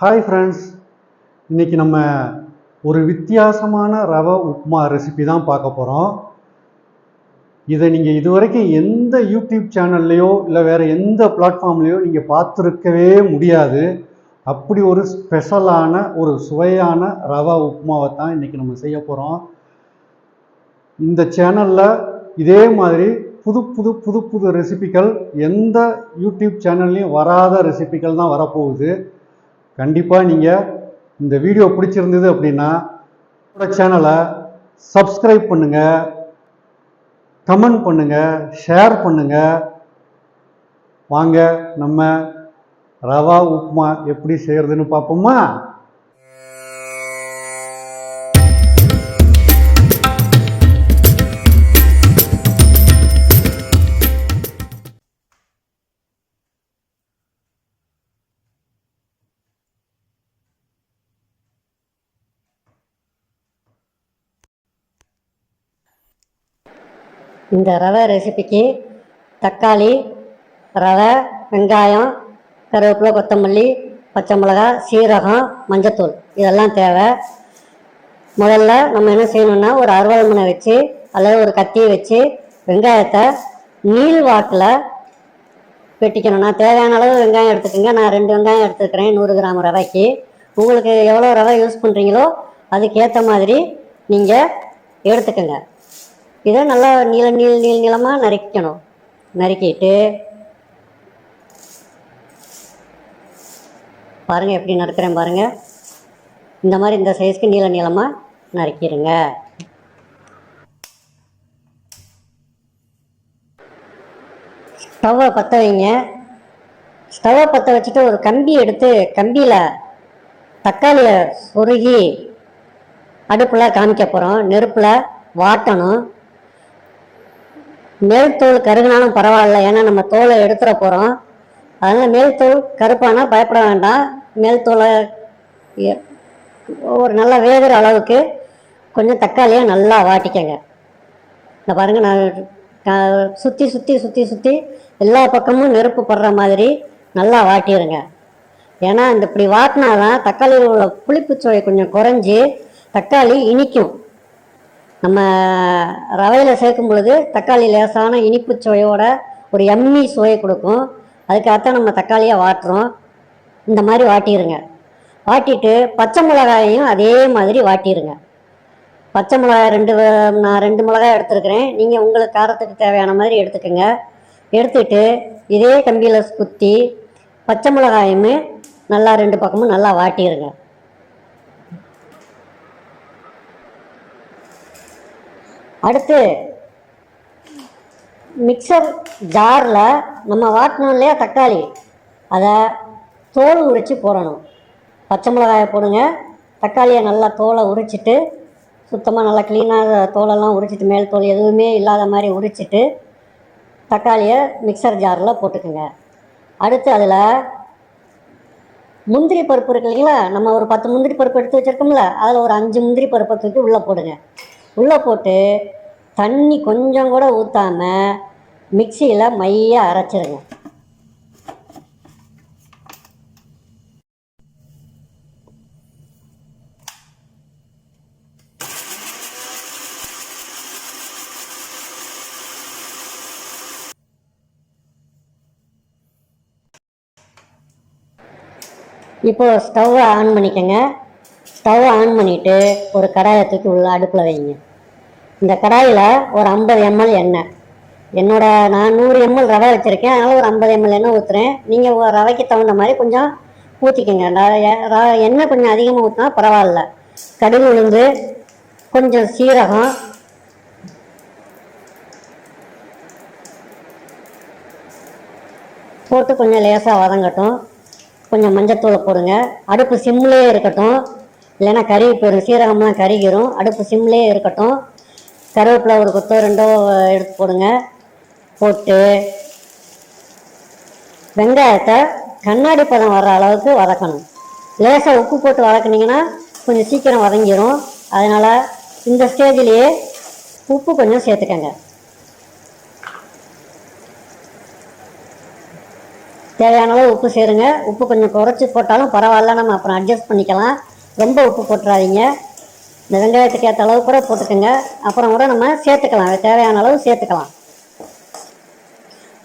Hi friends இன்றைக்கி நம்ம ஒரு வித்தியாசமான ரவை உப்புமா ரெசிபி தான் பார்க்க போகிறோம் இதை நீங்கள் இதுவரைக்கும் எந்த யூடியூப் சேனல்லையோ இல்லை வேறு எந்த பிளாட்ஃபார்ம்லேயோ நீங்கள் பார்த்துருக்கவே முடியாது. அப்படி ஒரு ஸ்பெஷலான ஒரு சுவையான ரவா உப்புமாவை தான் இன்றைக்கி நம்ம செய்ய போகிறோம் இந்த சேனலில் இதே மாதிரி புது புது புது புது ரெசிபிகள் எந்த யூடியூப் சேனல்லையும் வராத ரெசிபிகள் தான் வரப்போகுது. கண்டிப்பாக நீங்கள் இந்த வீடியோ பிடிச்சிருந்தது அப்படின்னா சேனலை சப்ஸ்கிரைப் பண்ணுங்கள் கமெண்ட் பண்ணுங்கள் ஷேர் பண்ணுங்கள் வாங்க நம்ம ரவா உப்புமா எப்படி செய்கிறதுன்னு பார்ப்போமா? இந்த ரவை ரெசிபிக்கு தக்காளி ரவை வெங்காயம் கருவேப்பிலை கொத்தமல்லி பச்சை மிளகா சீரகம் மஞ்சத்தூள். இதெல்லாம் தேவை. முதல்ல நம்ம என்ன செய்யணும்னா ஒரு அறுவல் மனை வச்சு அல்லது ஒரு கத்தியை வச்சு வெங்காயத்தை நீள் வாக்கில் வெட்டிக்கணும் நான் தேவையான அளவு வெங்காயம் எடுத்துக்கோங்க. நான் ரெண்டு வெங்காயம் எடுத்துக்கிறேன் நூறு கிராம் ரவைக்கு. உங்களுக்கு எவ்வளோ ரவை யூஸ் பண்ணுறீங்களோ அதுக்கேற்ற மாதிரி நீங்கள் எடுத்துக்கோங்க. இதை நல்லா நீள நீள நீள நீளமாக நறுக்கணும். நறுக்கிட்டு பாருங்கள் எப்படி நறுக்கிறேன் பாருங்கள் இந்த மாதிரி இந்த சைஸ்க்கு நீள நீளமாக நறுக்கிடுங்க ஸ்டவ்வை பற்ற வைங்க. ஸ்டவ்வை பற்ற வச்சுட்டு ஒரு கம்பி எடுத்து கம்பியில் தக்காளியை சொருகி அடுப்பில் காமிக்க போகிறோம் நெருப்பில் வாட்டணும். மேல் தோல் கருகினாலும் பரவாயில்ல. ஏன்னா நம்ம தோலை எடுத்துட போகிறோம் அதனால் மேல் தோல் கருப்பானா பயப்பட வேண்டாம். மேல் தோலை ஒரு நல்லா வேகிற அளவுக்கு கொஞ்சம் தக்காளியை நல்லா வாட்டிக்கங்க. இந்த பாருங்கள் நான் சுற்றி சுற்றி சுற்றி சுற்றி எல்லா பக்கமும் நெருப்பு படுற மாதிரி நல்லா வாட்டிடுங்க ஏன்னா இந்த இப்படி வாட்டினாதான் தக்காளியில் உள்ள புளிப்பு சுவை கொஞ்சம் குறைஞ்சி தக்காளி இனிக்கும். நம்ம ரவையில் சேர்க்கும் பொழுது தக்காளி லேசான இனிப்பு சுவையோட ஒரு எம்மி சுவை கொடுக்கும். அதுக்காகத்தான் நம்ம தக்காளியை வாட்டுறோம். இந்த மாதிரி வாட்டிடுங்க வாட்டிட்டு பச்சை மிளகாயையும் அதே மாதிரி வாட்டிடுங்க பச்சை மிளகாய் ரெண்டு நான் ரெண்டு மிளகாய் எடுத்துருக்கிறேன். நீங்கள் உங்களுக்கு காரத்துக்கு தேவையான மாதிரி எடுத்துக்கோங்க. எடுத்துட்டு இதே கம்பியில் குத்தி பச்சை மிளகாயுமே நல்லா ரெண்டு பக்கமும் நல்லா வாட்டிடுங்க அடுத்து மிக்சர் ஜாரில் நம்ம வாட்டினோம் இல்லையா தக்காளி? அதை தோல் உரித்து போடணும். பச்சை மிளகாயை போடுங்க. தக்காளியை நல்லா தோலை உரிச்சிட்டு சுத்தமாக நல்லா க்ளீனாக தோலெல்லாம் உரிச்சிட்டு மேல் தோல் எதுவுமே இல்லாத மாதிரி உரிச்சிட்டு தக்காளியை மிக்சர் ஜாரில் போட்டுக்குங்க. அடுத்து அதில் முந்திரி பருப்பு இருக்கு இல்லைங்களா? நம்ம ஒரு பத்து முந்திரி பருப்பு எடுத்து வச்சிருக்கோம்ல அதில் ஒரு அஞ்சு முந்திரி பருப்பை தூக்கி உள்ளே போடுங்க. உள்ளே போட்டு தண்ணி கொஞ்சம் கூட ஊற்றாம மிக்சியில் மைய அரைச்சிருங்க. இப்போது ஸ்டவ்வை ஆன் பண்ணிக்கோங்க. ஸ்டவ் ஆன் பண்ணிவிட்டு ஒரு கடாயை தூக்கி உள்ள அடுப்பில் வைங்க. இந்த கடாயில் ஒரு ஐம்பது எம்எல் எண்ணெய். என்னோட நான் நூறு எம்எல் ரவை வச்சுருக்கேன். அதனால் ஒரு ஐம்பது எம்எல் எண்ணெய் ஊற்றுறேன் நீங்கள் ரவைக்கு தகுந்த மாதிரி கொஞ்சம் ஊற்றிக்கோங்க நான் எண்ணெய் கொஞ்சம் அதிகமாக ஊற்றினா பரவாயில்ல. கடுகு உளுந்து கொஞ்சம் சீரகம். போட்டு கொஞ்சம் லேசாக வதங்கட்டும். கொஞ்சம் மஞ்சத்தூளை போடுங்க. அடுப்பு சிம்லேயே இருக்கட்டும். இல்லைன்னா கறி போயிடும் சீரகம்லாம் கறிக்கிறோம் அடுப்பு சிம்லேயே இருக்கட்டும். கருவேப்பிலை ஒரு கொத்தோ ரெண்டோ எடுத்து போடுங்க. போட்டு வெங்காயத்தை கண்ணாடி பதம் வர்ற அளவுக்கு வதக்கணும். லேசாக உப்பு போட்டு வதக்குனிங்கன்னா கொஞ்சம் சீக்கிரம் வதங்கிடும் அதனால் இந்த ஸ்டேஜ்லேயே உப்பு கொஞ்சம் சேர்த்துக்கங்க. தேவையான அளவு உப்பு சேருங்க. உப்பு கொஞ்சம் குறைச்சி போட்டாலும் பரவாயில்ல. நம்ம அப்புறம் அட்ஜஸ்ட் பண்ணிக்கலாம். ரொம்ப உப்பு போட்டுறாதீங்க. இந்த வெங்காயத்துக்கு ஏற்ற அளவு கூட போட்டுக்கோங்க. அப்புறம் கூட நம்ம சேர்த்துக்கலாம். தேவையான அளவு சேர்த்துக்கலாம்.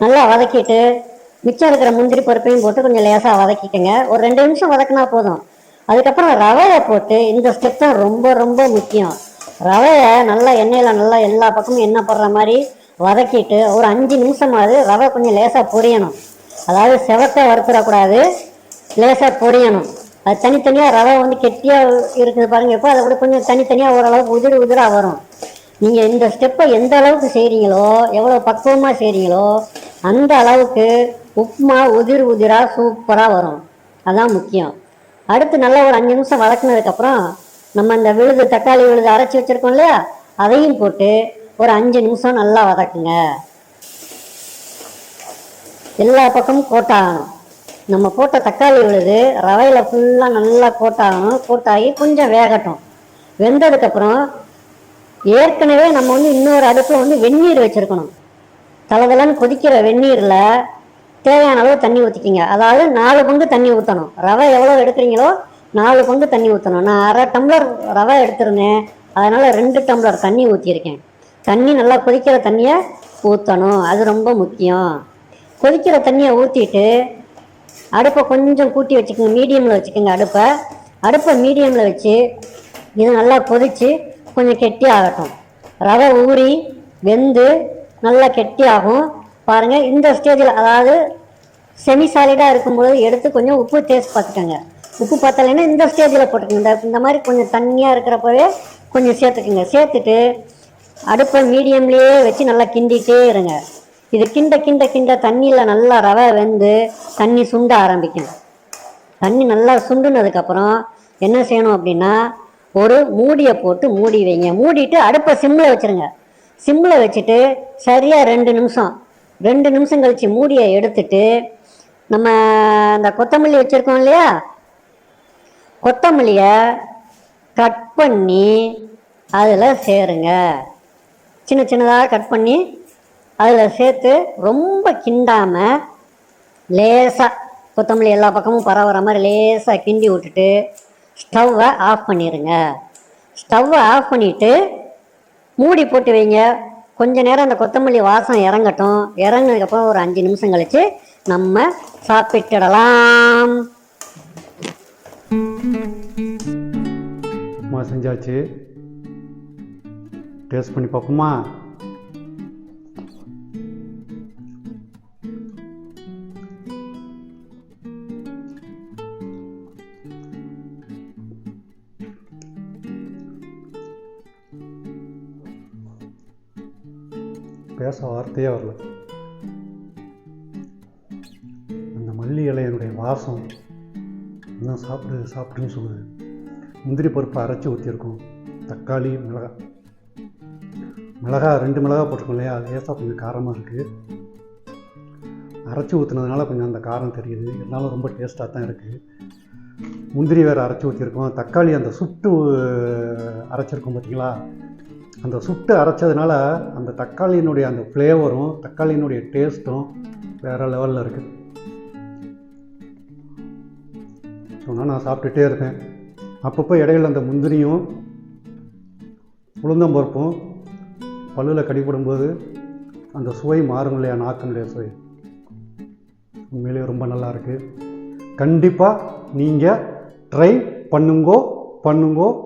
நல்லா வதக்கிட்டு மிச்சம் இருக்கிற முந்திரி பருப்பையும் போட்டு கொஞ்சம் லேசாக வதக்கிக்கோங்க. ஒரு ரெண்டு நிமிஷம் வதக்கினா போதும். அதுக்கப்புறம் ரவையை போட்டு இந்த ஸ்டெப் தான் ரொம்ப ரொம்ப முக்கியம். ரவையை நல்லா எண்ணெயில் நல்லா எல்லா பக்கமும் எண்ணெய் போடுற மாதிரி வதக்கிட்டு ஒரு அஞ்சு நிமிஷமாவது ரவை கொஞ்சம் லேசாக பொரியணும். அதாவது செவத்தை வறுத்துடக்கூடாது. லேசாக பொரியணும். அது தனித்தனியாக ரவை வந்து கெட்டியாக இருக்குது பாருங்க. எப்போ அதை விட கொஞ்சம் தனித்தனியாக ஓரளவுக்கு உதிர உதிராக வரும். நீங்கள் இந்த ஸ்டெப்பை எந்த அளவுக்கு செய்கிறீங்களோ எவ்வளோ பக்குவமாக செய்கிறீங்களோ அந்த அளவுக்கு உப்புமா உதிர் உதிராக சூப்பராக வரும். அதான் முக்கியம். அடுத்து நல்லா ஒரு அஞ்சு நிமிஷம் வதக்குனதுக்கப்புறம் நம்ம இந்த விழுது தக்காளி விழுது அரைச்சி வச்சுருக்கோம் இல்லையா? அதையும் போட்டு ஒரு அஞ்சு நிமிஷம் நல்லா வதக்குங்க. எல்லா பக்கமும் கோட்டாகணும் நம்ம போட்ட தக்காளி விழுது ரவையில் ஃபுல்லாக நல்லா கோட்டாகணும் கோட்டாகி கொஞ்சம் வேகட்டும். வெந்ததுக்கப்புறம் ஏற்கனவே நம்ம வந்து இன்னொரு அடுப்பில் வந்து வெந்நீர் வச்சுருக்கணும். தலதலன்னு கொதிக்கிற வெந்நீரில் தேவையான அளவு தண்ணி ஊற்றிக்கிங்க அதாவது நாலு பங்கு தண்ணி ஊற்றணும் ரவை எவ்வளோ எடுக்கிறீங்களோ நாலு பங்கு தண்ணி ஊற்றணும் நான் அரை டம்ளர் ரவை எடுத்திருந்தேன். அதனால் ரெண்டு டம்ளர் தண்ணி ஊற்றியிருக்கேன் தண்ணி நல்லா கொதிக்கிற தண்ணியை ஊற்றணும் அது ரொம்ப முக்கியம். கொதிக்கிற தண்ணியை ஊற்றிட்டு அடுப்பை கொஞ்சம் கூட்டி வச்சுக்கோங்க மீடியமில் வச்சுக்கோங்க அடுப்பை. அடுப்பை மீடியமில் வச்சு இது நல்லா கொதித்து கொஞ்சம் கெட்டி ஆகட்டும். ரவை ஊறி வெந்து நல்லா கெட்டி ஆகும். பாருங்கள் இந்த ஸ்டேஜில் அதாவது செமி சாலிடாக இருக்கும்போது எடுத்து கொஞ்சம் உப்பு டேஸ்ட் பார்த்துக்கோங்க. உப்பு பார்த்தலைன்னா இந்த ஸ்டேஜில் போட்டுக்கோங்க. இந்த இந்த மாதிரி கொஞ்சம் தண்ணியாக இருக்கிறப்பவே கொஞ்சம் சேர்த்துக்குங்க. சேர்த்துட்டு அடுப்பை மீடியம்லேயே வச்சு நல்லா கிண்டிகிட்டே இருங்க. இது கிண்ட கிண்ட கிண்ட தண்ணியில் நல்லா ரவை வெந்து தண்ணி சுண்ட ஆரம்பிக்கும். தண்ணி நல்லா சுண்டுனதுக்கப்புறம் என்ன செய்யணும் அப்படின்னா ஒரு மூடியை போட்டு மூடி வைங்க. மூடிட்டு அடுப்பை சிம்மில் வச்சுருங்க. சிம்மில் வச்சுட்டு சரியாக ரெண்டு நிமிஷம் ரெண்டு நிமிஷம் கழித்து மூடியை எடுத்துட்டு நம்ம அந்த கொத்தமல்லி வச்சுருக்கோம் இல்லையா? கொத்தமல்லியை கட் பண்ணி அதில் சேருங்க. சின்ன சின்னதாக கட் பண்ணி அதில் சேர்த்து ரொம்ப கிண்டாமல் லேசாக கொத்தமல்லி எல்லா பக்கமும் பரவுற மாதிரி லேசாக கிண்டி விட்டுட்டு ஸ்டவ்வை ஆஃப் பண்ணிடுங்க ஸ்டவ்வை ஆஃப் பண்ணிவிட்டு மூடி போட்டு வைங்க. கொஞ்ச நேரம் அந்த கொத்தமல்லி வாசம் இறங்கட்டும். இறங்கினதுக்கப்புறம் ஒரு அஞ்சு நிமிஷம் கழித்து நம்ம சாப்பிட்டுடலாம். செஞ்சாச்சு. டேஸ்ட் பண்ணி பார்ப்போமா? பேச வார்த்தையே வரல. அந்த மல்லி இலையனுடைய வாசம் இன்னும் சாப்பிடு சாப்பிடுன்னு சொல்லுது. முந்திரி பருப்பு அரைச்சி ஊற்றிருக்கோம் தக்காளி மிளகா. மிளகா ரெண்டு மிளகா போட்டிருக்கோம் இல்லையா? அது லேசாக கொஞ்சம் காரமாக இருக்குது அரைச்சி ஊற்றுனதுனால கொஞ்சம் அந்த காரம் தெரியுது. இருந்தாலும் ரொம்ப டேஸ்ட்டாக தான் இருக்குது முந்திரி வேறு அரைச்சி ஊற்றிருக்கோம் தக்காளி அந்த சுட்டு அரைச்சிருக்கோம் பார்த்தீங்களா அந்த சுட்டு அரைச்சதுனால அந்த தக்காளியினுடைய அந்த ஃப்ளேவரும் தக்காளியினுடைய டேஸ்ட்டும் வேறு லெவலில் இருக்குது சொன்னால் நான் சாப்பிட்டுட்டே இருக்கேன். அப்பப்போ இடையில அந்த முந்திரியும் உளுந்தம்பருப்பும் பல்லில் கடிப்படும்போது அந்த சுவை மாறும் இல்லையா? நாக்கினுடைய சுவை. உண்மையிலேயே ரொம்ப நல்லா இருக்குது கண்டிப்பாக நீங்கள் ட்ரை பண்ணுங்கோ பண்ணுங்கோ